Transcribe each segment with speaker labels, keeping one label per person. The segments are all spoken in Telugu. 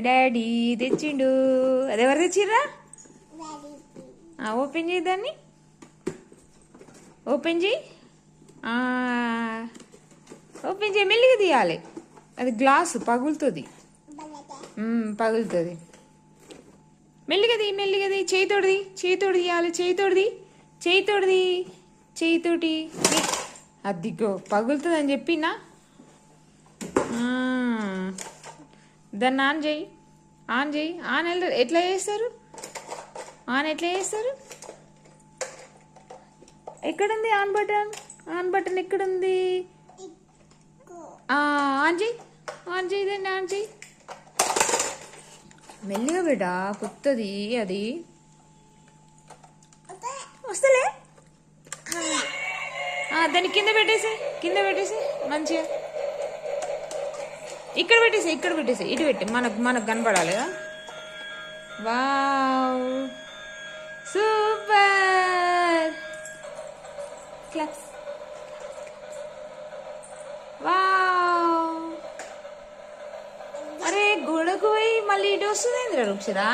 Speaker 1: డాడీ తెచ్చిండు. అది ఎవరు తెచ్చిర్రా? ఆ, ఓపెన్ చేయి దాన్ని. ఓపెన్ చేయి. ఓపెన్ చేయి మెల్లిగా తీయాలి. అది గ్లాసు పగులుతుంది. పగులుతుంది. మెల్లిగా తీ మెల్లిగా తీ చేయితోడిది చేయితోడి తీయాలి చేయితోడిది చేయితోడిది చేయితోటి అదిగో పగులుతుంది అని చెప్పినా. దాన్ని ఆన్ చేయి. ఆన్ చేయి. ఆన్ ఎల్- ఎట్లా చేస్తారు? ఆన్ ఎట్లా చేస్తారు? ఎక్కడుంది ఆన్ బటన్? ఆన్ బటన్ ఎక్కడుంది? ఆన్ చేయి. ఆన్ చేయదండి ఆన్ చేయి? మెల్లిగా బిడ్డ కొత్తది అది. వస్తలే? దాన్ని కింద పెట్టేసి కింద పెట్టేసి మంచిగా. ఇక్కడ పెట్టేసి ఇక్కడ పెట్టేసి ఇటు పెట్టి మనకు మనకు కనపడాలి కదా? వావ్. సూపర్. క్లాస్. వావ్. అరే గోడకు పోయి మళ్ళీ ఇటు వస్తుంది ఏంద్రా రుక్షరా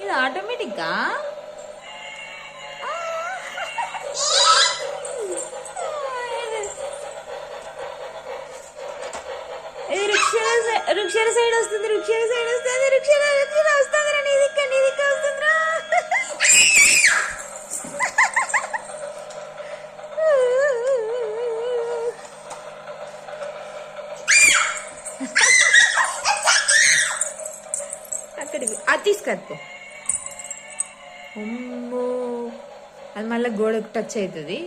Speaker 1: ఇది ఆటోమేటిక్గా రుక్షర సైడ్ వస్తుంది రుక్షర సైడ్ వస్తుంది రుక్షర రుక్షర వస్తుంది రా నీ దిక్క నీ దిక్క వస్తుంది రా. అక్కడికి అది తీసుకొచ్చుకో అమ్మో. అది మళ్ళీ గోడకు టచ్ అవుతుంది.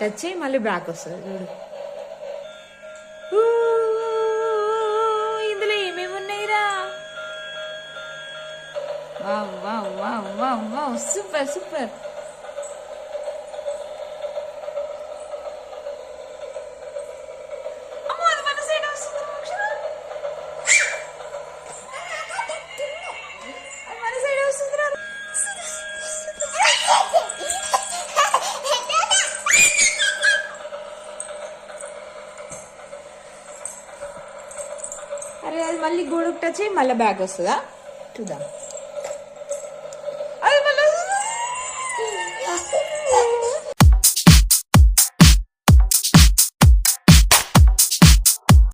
Speaker 1: టచ్ అయ్యి మళ్ళీ బ్యాక్ వస్తుంది చూడు. Wow wow wow wow super super అరే అది మళ్ళీ గోడకు టచ్ అయ్యి మళ్ళీ బ్యాగ్ వస్తుందా? చూద్దాం. Ah!